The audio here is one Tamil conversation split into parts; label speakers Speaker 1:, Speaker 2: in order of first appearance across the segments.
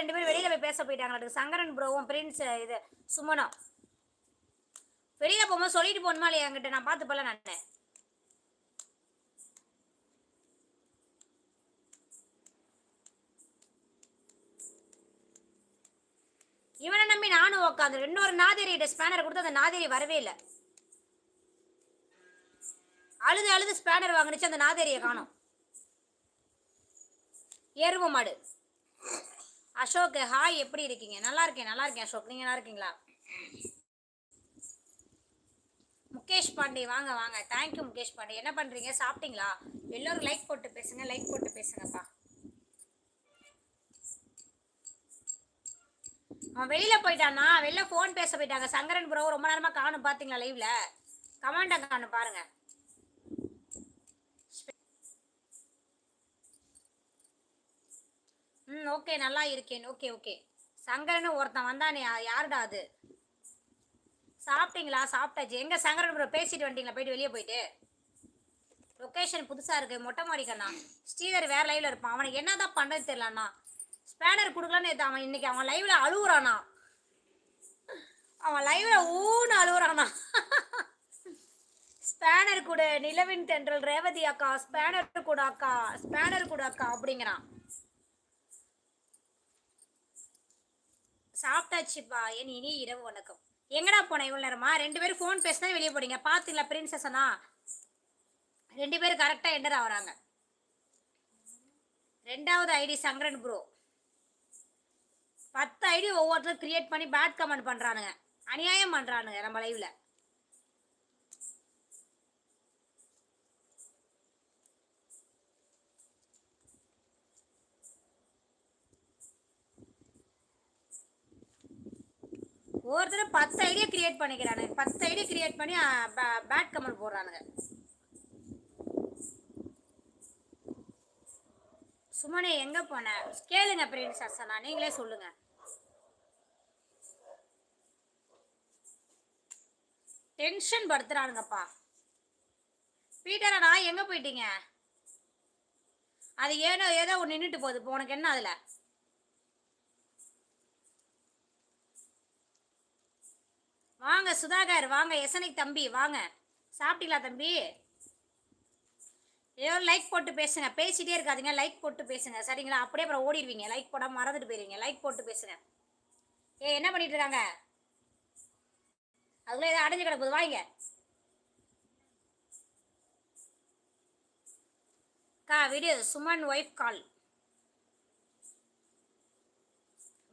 Speaker 1: ரெண்டு பேரும் வெளியில போய் பேச போயிட்டாங்க. சங்கரன் ப்ரோவும் பிரின்ஸ் இது சுமனும் வெளியில போகும்போது சொல்லிட்டு போகணுமா இல்லையா என்கிட்ட? நான் பார்த்து போல நான். இவனை நம்பி நானும் உக்காந்து இன்னொரு நாதிரியிட்ட ஸ்பேனர் கொடுத்து அந்த நாதேரி வரவே இல்லை. அழுது அழுது ஸ்பேனர் வாங்கினுச்சு அந்த நாதேரியை காணும். எரும மாடு. அசோக் ஹாய் எப்படி இருக்கீங்க? நல்லா இருக்கேன் நல்லா இருக்கேன் அசோக். நீங்க நல்லா இருக்கீங்களா? முகேஷ் பாண்டே வாங்க வாங்க. Thank you Mukesh Pandey. என்ன பண்றீங்க? சாப்பிட்டீங்களா? எல்லோரும் லைக் போட்டு பேசுங்க லைக் போட்டு பேசுங்கப்பா. அவன் வெளியில போயிட்டானா வெளில ஃபோன் பேச போயிட்டாங்க. சங்கரன் ப்ரோ ரொம்ப நேரமா காணும் பாத்தீங்களா லைவ்ல கமாண்டா காணும் பாருங்க. ஓகே நல்லா இருக்கேன். Okay okay. சங்கரன் ஒருத்தன் வந்தானே யாருடா அது? சாப்பிட்டீங்களா? சாப்பிட்டாச்சு. எங்கே சங்கரன் ப்ரோ பேசிட்டு வந்துட்டீங்களா போயிட்டு வெளியே போயிட்டு? லொக்கேஷன் புதுசாக இருக்குது மொட்டை மாடிக்கண்ணா. ஸ்ரீதர் வேறு லைவில் இருப்பான். அவனுக்கு என்னதான் பண்ணது தெரியலண்ணா. ஸ்பேனர் கொடுக்கலன்னு அவன் இன்னைக்கு அவன் லைவில் அழுகுறானா அவன் லைவ்ல ஊன்னு அழுகுறானா ஸ்பேனர் கூட. நிலவின் தென்றல் ரேவதி அக்கா. ஸ்பேனர் கூட அக்கா. ஸ்பேனர் கூட அக்கா. அப்படிங்கிறான். சாப்பிட்டாச்சுப்பா. என் இனி இரவு வணக்கம். எங்கடா போன இவ்வளோ நேரமா? ரெண்டு பேரும் ஃபோன் பேசினா வெளியே போனீங்க பார்த்தீங்களா பிரின்சஸனா ரெண்டு பேரும் கரெக்டாக என்டர் ஆகுறாங்க. ரெண்டாவது ஐடி சங்கரன் ப்ரோ பத்து ஐடி ஒவ்வொருத்தரும் கிரியேட் பண்ணி பேட் கமெண்ட் பண்ணுறானுங்க அநியாயம் பண்ணுறானுங்க நம்ம லைவ்ல ஒவ்வொருத்தரும் பத்து ஐடியா கிரியேட் பண்ணிக்கிறானுங்க. பத்து ஐடியா கிரியேட் பண்ணி பேட் கமெண்ட் போடுறானுங்க. சுமனே எங்க போன? கேளுங்க பிரின்ஸ் அசனா நீங்களே சொல்லுங்க. டென்ஷன் படுத்துறானுங்கப்பா. பீட்டர் அண்ணா எங்க போயிட்டீங்க? அது ஏனோ ஏதோ ஒன்று நின்றுட்டு போகுது. இப்போ உனக்கு என்ன அதுல? வாங்க சுதாகர் வாங்க எசனை தம்பி வாங்க. சாப்பிட்டீங்களா தம்பி? ஏதோ லைக் போட்டு பேசுங்க. பேசிட்டே இருக்காதீங்க லைக் போட்டு பேசுங்க. சரிங்களா? அப்படியே அப்புறம் ஓடிடுவீங்க. லைக் போடாமல் மறந்துட்டு போயிருவீங்க. லைக் போட்டு பேசுங்க. ஏ என்ன பண்ணிட்டு இருக்காங்க? அதுக்குள்ள ஏதோ அடைஞ்சு கிடக்குது. வாங்க. கா விடு சுமன் ஒய்ஃப் கால்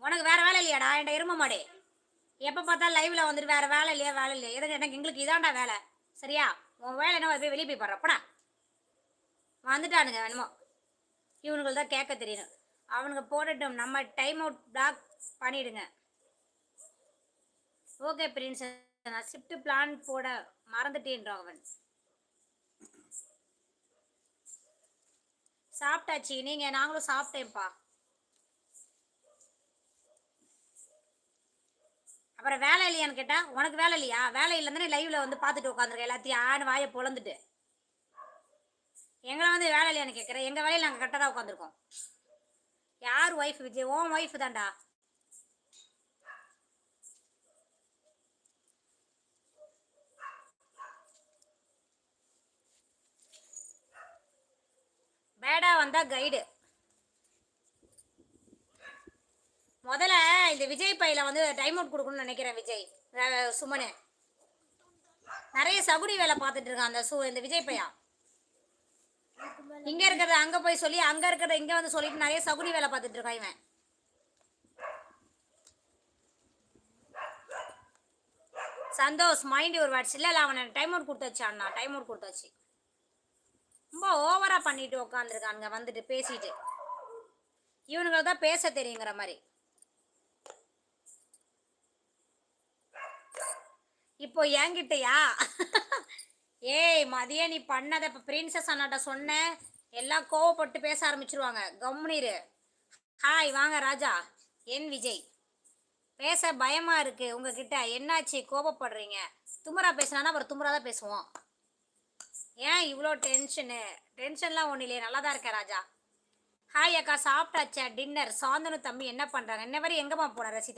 Speaker 1: உனக்கு வேற வேலை இல்லையாடா? என்கிட்ட இரும மாடே. எப்போ பார்த்தா லைவ்ல வந்துட்டு வேற வேலை இல்லையா வேலை இல்லையா? எதுக்கு எனக்கு எங்களுக்கு இதாண்டா வேலை. சரியா? உன் வேலை என்ன போய் வெளியே போய் பாடுற. போடா. வந்துட்டானுங்க வேணுமோ இவனுங்களுக்கு தான் கேட்க தெரியணும் அவனுங்க போடட்டும். நம்ம டைம் அவுட் பிளாக் பண்ணிடுங்க. ஓகே பிரின்ஸ் நான் ஷிஃப்ட் பிளான் போட மறந்துட்டேன்றான் அவன். சாப்பிட்டாச்சு. நீங்கள் நாங்களும் சாப்பிட்டேன்ப்பா. அப்புறம் வேலை இல்லையான்னு கேட்டால் உனக்கு வேலை இல்லையா? வேலை இல்லைன்னு லைவில் வந்து பார்த்துட்டு உட்காந்துருக்க எல்லாத்தையும் ஆடு வாயை பொழந்துட்டு. எங்களை வந்து வேலை இல்லையான்னு கேட்குறேன் எங்கள் வேலையில் நாங்கள் கரெக்டாக தான் உட்காந்துருக்கோம் யார் ஒய்ஃப் விஜய்? ஓன் ஒய்ஃப் தான்டா. பேடா வந்தால் கைடு முதல்ல இந்த விஜய் பையில வந்து டைம் அவுட் கொடுக்கணும்னு நினைக்கிறேன் விஜய். சுமனு. நிறைய சகுடி வேலை பார்த்துட்டு இருக்கான் அந்த சு இந்த விஜய் பையா. இங்க இருக்கிறத அங்க போய் சொல்லி அங்க இருக்கிறத இங்க வந்து சொல்லிட்டு நிறைய சகுடி வேலை பார்த்துட்டு இருக்கான் இவன். சந்தோஷ் மைண்ட் ஒரு வாட்ஸ் இல்லை இல்லை அவனை டைம் அவுட் கொடுத்தாச்சு அண்ணா டைம் அவுட் கொடுத்தாச்சு ரொம்ப ஓவராக பண்ணிட்டு உட்காந்துருக்கானுங்க வந்துட்டு பேசிட்டு. இவனுங்களுக்கு தான் பேச தெரியுங்கிற மாதிரி. இப்போ என்கிட்டயா? ஏய் மதிய நீ பண்ணதை இப்போ பிரின்சஸ் அண்ணாட்ட சொன்ன எல்லாம் கோவப்பட்டு பேச ஆரம்பிச்சிருவாங்க. கம்முனிரு ஹாய் வாங்க ராஜா. என் விஜய். பேச பயமா இருக்கு. உங்ககிட்ட என்னாச்சு? கோபப்படுறீங்க துமரா பேசினா அப்புறம் துமரா தான் பேசுவோம். ஏன் இவ்வளோ டென்ஷனு டென்ஷன்லாம் ஒன்றும் இல்லையே. நல்லா தான் இருக்கேன் ராஜா. ஹாய் அக்கா. சாப்பிட்டாச்சா? டின்னர் சாந்தனு தம்பி என்ன பண்ணுறாங்க என்ன வரை எங்கேம்மா போன ரசிதா